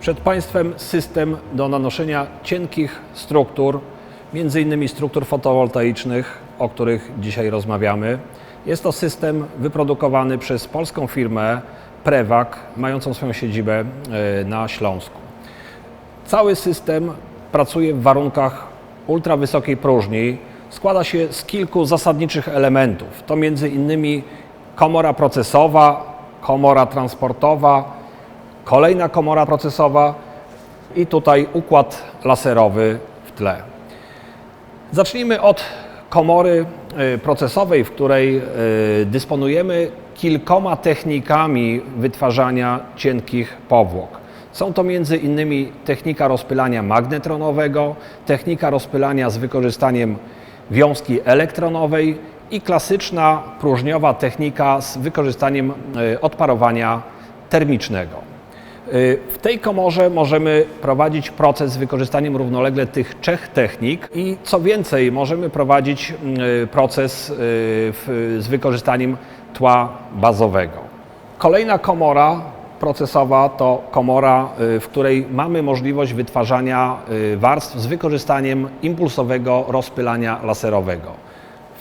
Przed Państwem system do nanoszenia cienkich struktur, między innymi struktur fotowoltaicznych, o których dzisiaj rozmawiamy. Jest to system wyprodukowany przez polską firmę Prewak, mającą swoją siedzibę e, na Śląsku. Cały system pracuje w warunkach ultrawysokiej próżni. Składa się z kilku zasadniczych elementów. To między innymi komora procesowa, komora transportowa, kolejna komora procesowa i tutaj układ laserowy w tle. Zacznijmy od komory y, procesowej, w której y, dysponujemy kilkoma technikami wytwarzania cienkich powłok. Są to między innymi technika rozpylania magnetronowego, technika rozpylania z wykorzystaniem wiązki elektronowej i klasyczna próżniowa technika z wykorzystaniem y, odparowania termicznego. Y, W tej komorze możemy prowadzić proces z wykorzystaniem równolegle tych trzech technik i co więcej, możemy prowadzić y, proces y, z wykorzystaniem tła bazowego. Kolejna komora procesowa to komora, w której mamy możliwość wytwarzania warstw z wykorzystaniem impulsowego rozpylania laserowego.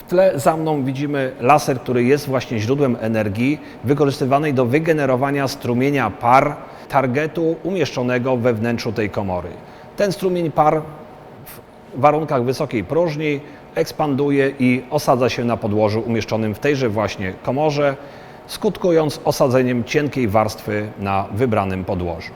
Tle za mną widzimy laser, który jest właśnie źródłem energii wykorzystywanej do wygenerowania strumienia par targetu umieszczonego we wnętrzu tej komory. Ten strumień par w warunkach wysokiej próżni ekspanduje i osadza się na podłożu umieszczonym w tejże właśnie komorze, skutkując osadzeniem cienkiej warstwy na wybranym podłożu.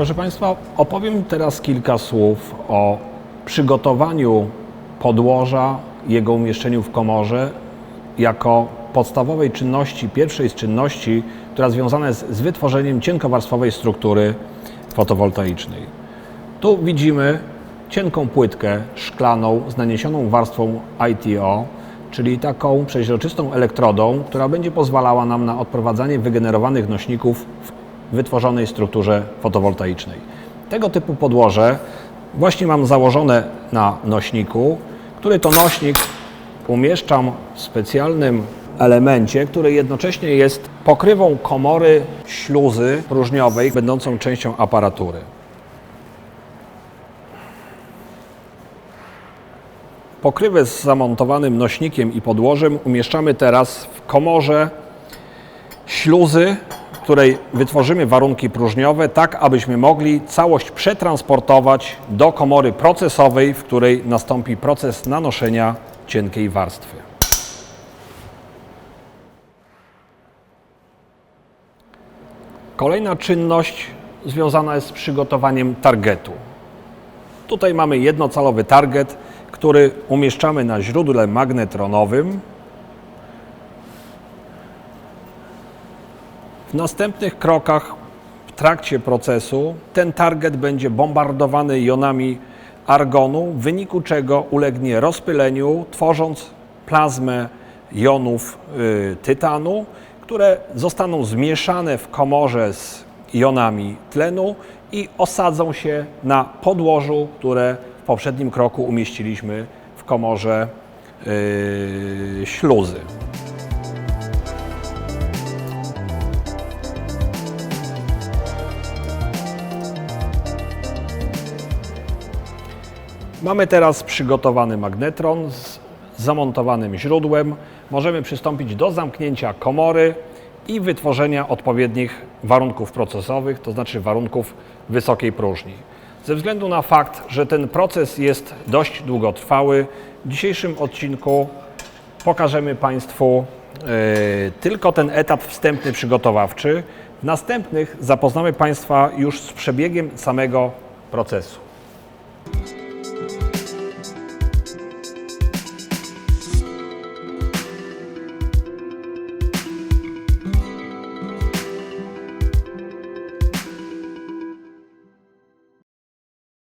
Proszę Państwa, opowiem teraz kilka słów o przygotowaniu podłoża, jego umieszczeniu w komorze jako podstawowej czynności, pierwszej z czynności, która związana jest z wytworzeniem cienkowarstwowej struktury fotowoltaicznej. Tu widzimy cienką płytkę szklaną z naniesioną warstwą ITO, czyli taką przeźroczystą elektrodą, która będzie pozwalała nam na odprowadzanie wygenerowanych nośników w wytworzonej strukturze fotowoltaicznej. Tego typu podłoże właśnie mam założone na nośniku, który to nośnik umieszczam w specjalnym elemencie, który jednocześnie jest pokrywą komory śluzy próżniowej, będącą częścią aparatury. Pokrywę z zamontowanym nośnikiem i podłożem umieszczamy teraz w komorze śluzy, której wytworzymy warunki próżniowe, tak abyśmy mogli całość przetransportować do komory procesowej, w której nastąpi proces nanoszenia cienkiej warstwy. Kolejna czynność związana jest z przygotowaniem targetu. Tutaj mamy jednocalowy target, który umieszczamy na źródle magnetronowym. W następnych krokach w trakcie procesu ten target będzie bombardowany jonami argonu, w wyniku czego ulegnie rozpyleniu, tworząc plazmę jonów y, tytanu, które zostaną zmieszane w komorze z jonami tlenu i osadzą się na podłożu, które w poprzednim kroku umieściliśmy w komorze y, śluzy. Mamy teraz przygotowany magnetron z zamontowanym źródłem. Możemy przystąpić do zamknięcia komory i wytworzenia odpowiednich warunków procesowych, to znaczy warunków wysokiej próżni. Ze względu na fakt, że ten proces jest dość długotrwały, w dzisiejszym odcinku pokażemy Państwu e, tylko ten etap wstępny przygotowawczy. W następnych zapoznamy Państwa już z przebiegiem samego procesu.